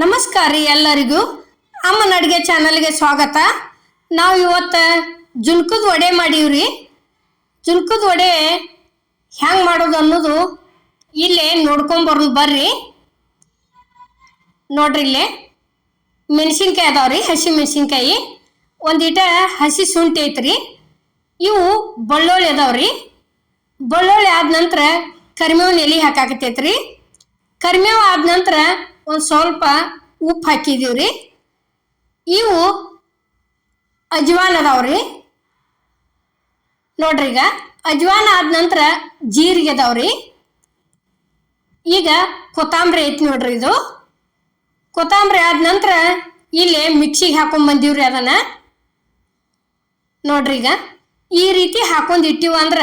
ನಮಸ್ಕಾರ ರೀ ಎಲ್ಲರಿಗೂ. ಅಮ್ಮನ ಅಡುಗೆ ಚಾನಲ್ಗೆ ಸ್ವಾಗತ. ನಾವು ಇವತ್ತು ಜುನ್ಕದ ವಡೆ ಮಾಡೀವ್ರಿ. ಜುನ್ಕದ ವಡೆ ಹೆಂಗೆ ಮಾಡೋದು ಅನ್ನೋದು ಇಲ್ಲೇ ನೋಡ್ಕೊಂಬರ್ ಬರ್ರಿ. ನೋಡ್ರಿ ಇಲ್ಲೇ. ಮೆಣಸಿನ್ಕಾಯಿ ಅದಾವ್ರಿ, ಹಸಿ ಮೆಣಸಿನ್ಕಾಯಿ. ಒಂದಿಟ ಹಸಿ ಶುಂಠಿ ಐತ್ರಿ. ಇವು ಬೆಳ್ಳುಳ್ಳಿ ಅದಾವ್ರಿ. ಬೆಳ್ಳುಳ್ಳಿ ಆದ ನಂತರ ಕರಿಮೇವಿನ ಎಲೆ ಹಾಕಾಕತೈತ್ರಿ ಕರಿಮೇವು ಆದ ನಂತರ ಒಂದು ಸ್ವಲ್ಪ ಉಪ್ಪು ಹಾಕಿದೀವ್ರಿ. ಇವು ಅಜ್ವಾನ್ ಅದಾವ್ರಿ ನೋಡ್ರಿ ಈಗ ಅಜ್ವಾನ್ ಆದ ನಂತರ ಜೀರಿಗೆ ಅದಾವ್ರಿ. ಈಗ ಕೊತ್ತಂಬರಿ ಐತಿ ನೋಡ್ರಿ ಇದು. ಕೊತ್ತಂಬರಿ ಆದ ನಂತರ ಇಲ್ಲಿ ಮಿಕ್ಸಿಗೆ ಹಾಕೊಂಡ್ ಬಂದೀವ್ರಿ ಅದನ್ನ. ನೋಡ್ರಿ ಈಗ, ಈ ರೀತಿ ಹಾಕೊಂಡು ಇಟ್ಟಿವ ಅಂದ್ರ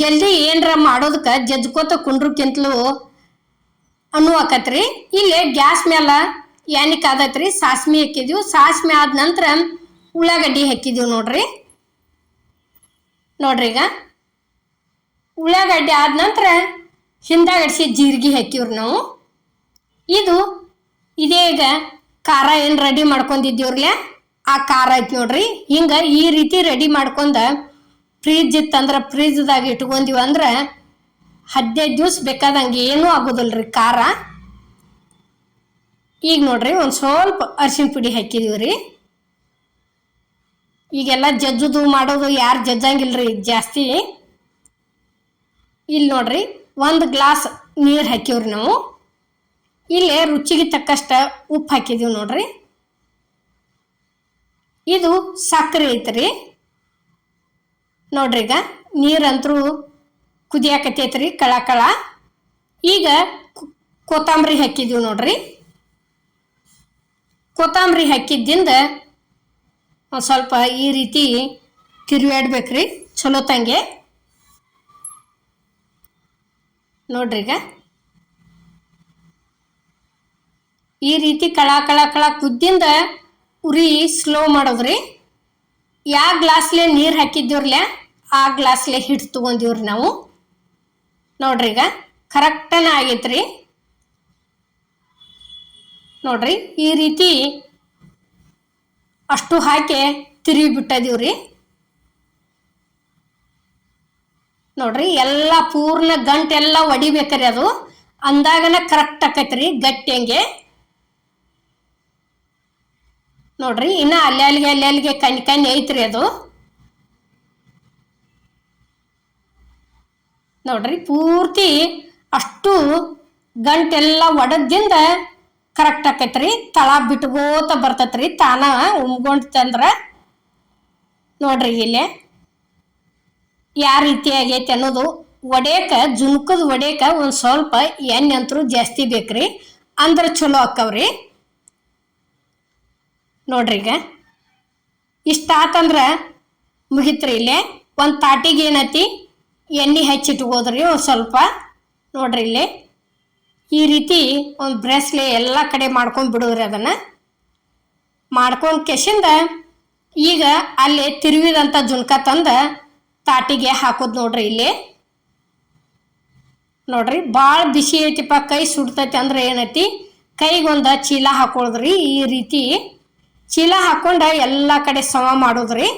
ಜಲ್ದಿ ಏನರ ಮಾಡೋದಕ್ಕೆ ಜಜ್ಕೋತ ಕುಂಡ್ರಕ್ಕಿಂತಲೂ ಅನ್ನುವಾಕತ್ರಿ. ಇಲ್ಲಿ ಗ್ಯಾಸ್ ಮ್ಯಾಲ ಏನಕ್ಕೆ ಆದತ್ರಿ, ಸಾಸ್ಮಿ ಹಾಕಿದ್ವಿ. ಸಾಸ್ಮಿ ಆದ ನಂತರ ಉಳ್ಳಾಗಡ್ಡಿ ಹಾಕಿದೀವಿ ನೋಡ್ರಿ. ನೋಡ್ರಿ ಈಗ. ಉಳ್ಳಾಗಡ್ಡಿ ಆದ ನಂತರ ಹಿಂದಾಗಡಿಸಿ ಜೀರಿಗೆ ಹಾಕಿವ್ರಿ ನಾವು. ಇದು, ಇದೇ ಈಗ ಖಾರ ಏನು ರೆಡಿ ಮಾಡ್ಕೊಂಡಿದ್ದೀವ್ರಲ್ಲೇ ಆ ಖಾರ ಐತಿ ನೋಡ್ರಿ. ಹಿಂಗೆ ಈ ರೀತಿ ರೆಡಿ ಮಾಡ್ಕೊಂಡ ಫ್ರಿಜ್ ಇತ್ತಂದ್ರೆ ಫ್ರಿಜ್ದಾಗ ಇಟ್ಕೊಂಡಿವಿ ಅಂದ್ರೆ ಹದಿನೈದು ದಿವಸ ಬೇಕಾದಂಗೆ ಏನೂ ಆಗೋದಿಲ್ರಿ, ಖಾರ. ಈಗ ನೋಡ್ರಿ, ಒಂದು ಸ್ವಲ್ಪ ಅರ್ಶಿನ ಪುಡಿ ಹಾಕಿದೀವಿ ರೀ ಈಗೆಲ್ಲ ಜಜ್ಜುದು ಮಾಡೋದು ಯಾರು ಜಜ್ಜಂಗಿಲ್ರಿ ಜಾಸ್ತಿ. ಇಲ್ಲಿ ನೋಡ್ರಿ, ಒಂದು ಗ್ಲಾಸ್ ನೀರು ಹಾಕಿವ್ರಿ ನಾವು. ಇಲ್ಲಿ ರುಚಿಗೆ ತಕ್ಕಷ್ಟ ಉಪ್ಪು ಹಾಕಿದೀವಿ ನೋಡ್ರಿ. ಇದು ಸಕ್ಕರೆ ಐತ್ರಿ. ನೋಡ್ರಿ ಈಗ ನೀರಂತರೂ ಕುದಿಯಾಕತ್ತೈತ್ರಿ, ಕಳ ಕಳ. ಈಗ ಕೊತ್ತಂಬರಿ ಹಾಕಿದೀವಿ ನೋಡ್ರಿ. ಕೊತ್ತಂಬರಿ ಹಾಕಿದ್ದಿಂದ ಸ್ವಲ್ಪ ಈ ರೀತಿ ತಿರುವಾಡ್ಬೇಕ್ರಿ ಚಲೋ ತಂಗೆ. ನೋಡ್ರಿ ಈಗ. ಈ ರೀತಿ ಕಳ ಕಳ ಕಳ ಕುದ್ದಿಂದ ಉರಿ ಸ್ಲೋ ಮಾಡೋದ್ರಿ. ಯಾವ ಗ್ಲಾಸ್ಲೆ ನೀರು ಹಾಕಿದ್ದೀವ್ರಲ್ಲ ಆ ಗ್ಲಾಸ್ಲೆ ಹಿಟ್ಟು ತೊಗೊಂಡಿವ್ರಿ ನಾವು. ನೋಡ್ರಿ ಈಗ ಕರೆಕ್ಟನ ಆಗೈತ್ರಿ. ನೋಡ್ರಿ ಈ ರೀತಿ ಅಷ್ಟು ಹಾಕಿ ತಿರುಗಿ ಬಿಟ್ಟದೀವ್ರಿ ನೋಡ್ರಿ ಎಲ್ಲ ಪೂರ್ಣ ಗಂಟೆಲ್ಲ ಒಡಿಬೇಕ್ರಿ ಅದು. ಅಂದಾಗನ ಕರೆಕ್ಟ್ ಆಕೈತ್ರಿ ಗಟ್ಟಿ ಹಂಗೆ. ನೋಡ್ರಿ ಇನ್ನು ಅಲ್ಲಿ ಅಲ್ಲಿಗೆ ಅಲ್ಲಿ ಅಲ್ಲಿಗೆ ಕಣ್ ಕಣ್ ಐತ್ರಿ ಅದು. ನೋಡ್ರಿ, ಪೂರ್ತಿ ಅಷ್ಟು ಗಂಟೆಲ್ಲ ಒಡದಿಂದ ಕರೆಕ್ಟ್ ಆಕೈತ್ರಿ. ತಳ ಬಿಟ್ಕೋತ ಬರ್ತೈತ್ರಿ. ತಾನ ಉಮ್ಕೊಂಡ್ತಂದ್ರ ನೋಡ್ರಿ ಇಲ್ಲಿ ಯಾವ ರೀತಿ ಆಗೈತಿ ಅನ್ನೋದು ಒಡೆಯಕ ಜುನ್ಕದ ಒಡೆಯಕ ಒಂದು ಸ್ವಲ್ಪ ಎಣ್ಣೆ ಅಂತರೂ ಜಾಸ್ತಿ ಬೇಕ್ರಿ. ಅಂದ್ರೆ ಚಲೋ ಅಕ್ಕವ್ರಿ ನೋಡ್ರಿ ಈಗ. ಇಷ್ಟ ಆತಂದ್ರೆ ಮುಗಿತ್ರಿ ಇಲ್ಲೇ. ಒಂದು ತಾಟಿಗೆ ಏನೈತಿ? ಎಣ್ಣೆ ಹಚ್ಚಿಟ್ಕೋದ್ರಿ ಸ್ವಲ್ಪ. ನೋಡ್ರಿ ಇಲ್ಲಿ. ಈ ರೀತಿ ಒಂದು ಬ್ರೆಸ್ಲೆ ಎಲ್ಲ ಕಡೆ ಮಾಡ್ಕೊಂಡು ಬಿಡೋದ್ರಿ ಅದನ್ನು. ಮಾಡ್ಕೊಂಡು ಕೆಶಿಂದ ಈಗ ಅಲ್ಲಿ ತಿರುವಿದಂಥ ಜುನ್ಕ ತಂದು ತಾಟಿಗೆ ಹಾಕೋದು ನೋಡ್ರಿ ಇಲ್ಲಿ. ನೋಡ್ರಿ ಭಾಳ ಬಿಸಿ ಐತಿಪ್ಪ, ಕೈ ಸುಡ್ತೈತಿ ಅಂದ್ರೆ ಏನೈತಿ? ಕೈಗೊಂದು ಚೀಲ ಹಾಕೊಳ್ದ್ರಿ ಈ ರೀತಿ. ಚೀಲ ಹಾಕೊಂಡ ಎಲ್ಲ ಕಡೆ ಸಮ ಮಾಡೋದ್ರಿ.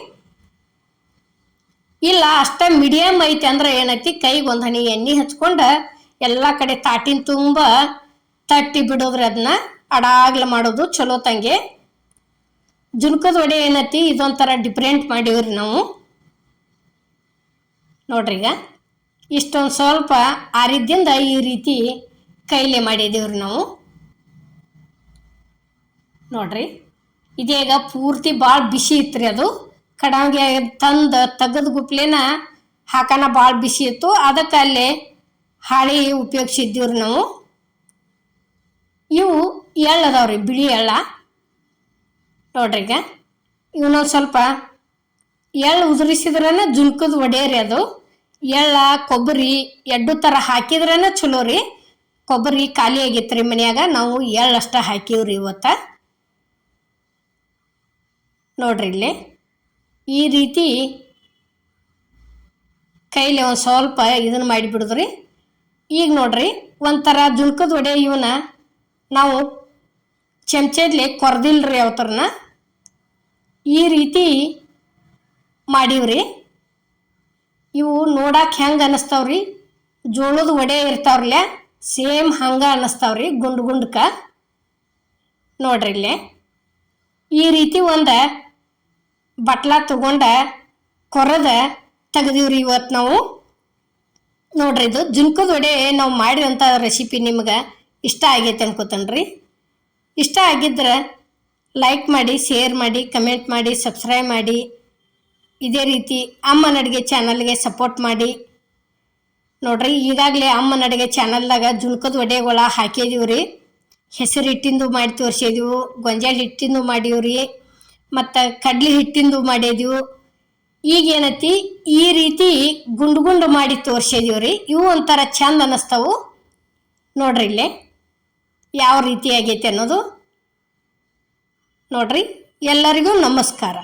ಇಲ್ಲ, ಅಷ್ಟ ಮೀಡಿಯಮ್ ಐತಿ ಅಂದ್ರೆ ಏನೈತಿ? ಕೈಗೆ ಒಂದು ಹನಿ ಎಣ್ಣೆ ಹಚ್ಕೊಂಡ ಎಲ್ಲ ಕಡೆ ತಾಟಿನ ತುಂಬ ತಟ್ಟಿ ಬಿಡೋದ್ರಿ ಅದನ್ನ ಅಡಾಗ್ಲ ಮಾಡೋದು ಚಲೋ ತಂಗೆ. ಜುನ್ಕದ ವಡೆ ಏನೈತಿ? ಇದೊಂಥರ ಡಿಫ್ರೆಂಟ್ ಮಾಡೀವ್ರಿ ನಾವು. ನೋಡ್ರಿ ಈಗ. ಇಷ್ಟೊಂದು ಸ್ವಲ್ಪ ಆರಿದ್ದಿಂದ ಈ ರೀತಿ ಕೈಲೇ ಮಾಡಿದೀವ್ರಿ ನಾವು. ನೋಡ್ರಿ. ಇದೀಗ ಪೂರ್ತಿ ಭಾಳ ಬಿಸಿ ಇತ್ತು ಅದು. ಕಡಾಂಗೆ ತಂದು ತೆಗೆದು ಗುಪ್ಲೇನ ಹಾಕನ ಭಾಳ ಬಿಸಿ ಇತ್ತು. ಅದಕ್ಕೆ ಅಲ್ಲಿ ಹಾಳಿ ಉಪಯೋಗಿಸಿದ್ದೀವ್ರಿ ನಾವು. ಇವು ಎಳ್ಳದವ್ರಿ ಬಿಳಿ ಎಳ್ಳ. ನೋಡ್ರಿ ಈಗ. ಸ್ವಲ್ಪ ಎಳ್ಳು ಉದುರಿಸಿದ್ರನ ಜುಲ್ಕದ ಒಡೆಯರಿ ಅದು. ಎಳ್ಳ, ಕೊಬ್ಬರಿ ಎಡ್ಡು ಥರ ಹಾಕಿದ್ರನ ಚಲೋ ರೀ ಕೊಬ್ಬರಿ ಖಾಲಿ ಆಗಿತ್ತು ರೀ ಮನ್ಯಾಗ, ನಾವು ಎಳ್ಳು ಅಷ್ಟ ಹಾಕಿವ್ರಿ ಇವತ್ತು. ನೋಡ್ರಿ ಇಲ್ಲಿ. ಈ ರೀತಿ ಕೈಲಿ ಒಂದು ಸ್ವಲ್ಪ ಇದನ್ನು ಮಾಡಿಬಿಡುದ್ರಿ. ಈಗ ನೋಡ್ರಿ, ಒಂಥರ ಜುಲ್ಕದ ಒಡೆ ಇವನ್ನ ನಾವು ಚಮಚದಲ್ಲಿ ಕೊರ್ದಿಲ್ರಿ ಅವತರನ್ನ ಈ ರೀತಿ ಮಾಡೀವ್ರಿ. ಇವು ನೋಡಕ್ಕೆ ಹೆಂಗೆ ಅನ್ನಿಸ್ತಾವ್ರಿ ಜೋಳದ ವಡೆ ಇರ್ತಾವ್ರಲ್ಲ ಸೇಮ್ ಹಂಗೆ ಅನ್ನಿಸ್ತಾವ್ರಿ ಗುಂಡು ಗುಂಡ್ಕ. ನೋಡ್ರಿ ಇಲ್ಲೇ. ಈ ರೀತಿ ಒಂದು ಬಟ್ಲ ತಗೊಂಡ ಕೊರದ ತೆಗ್ದೀವ್ರಿ ಇವತ್ತು ನಾವು. ನೋಡ್ರಿ ಇದು ಜುನ್ಕದ ವಡೆ ನಾವು ಮಾಡಿರೋಂಥ ರೆಸಿಪಿ ನಿಮ್ಗೆ ಇಷ್ಟ ಆಗೈತೆ ಅನ್ಕೋತನ್ರಿ. ಇಷ್ಟ ಆಗಿದ್ರೆ ಲೈಕ್ ಮಾಡಿ ಶೇರ್ ಮಾಡಿ ಕಮೆಂಟ್ ಮಾಡಿ ಸಬ್ಸ್ಕ್ರೈಬ್ ಮಾಡಿ. ಇದೇ ರೀತಿ ಅಮ್ಮನ ಅಡುಗೆ ಚಾನಲ್ಗೆ ಸಪೋರ್ಟ್ ಮಾಡಿ. ನೋಡ್ರಿ ಈಗಾಗಲೇ ಅಮ್ಮನ ಅಡುಗೆ ಚಾನಲ್ದಾಗ ಜುನ್ಕದ ವಡೆಗಳ ಹಾಕಿದೀವ್ರಿ. ಹೆಸರು ಹಿಟ್ಟಿಂದು ಮಾಡಿ ತೋರಿಸಿದೀವು, ಗೊಂಜಾಳ ಹಿಟ್ಟಿಂದು ಮಾಡೀವ್ರಿ. ಮತ್ತು ಕಡ್ಲಿ ಹಿಟ್ಟಿಂದು ಮಾಡಿದೀವು ಈಗ ಏನೈತಿ? ಈ ರೀತಿ ಗುಂಡು ಗುಂಡು ಮಾಡಿ ತೋರಿಸಿದೀವಿ ರೀ ಇವು ಒಂಥರ ಚಂದ ಅನ್ನಿಸ್ತಾವು ನೋಡ್ರಿ ಇಲ್ಲೇ. ಯಾವ ರೀತಿ ಆಗೈತೆ ಅನ್ನೋದು. ನೋಡ್ರಿ. ಎಲ್ಲರಿಗೂ ನಮಸ್ಕಾರ.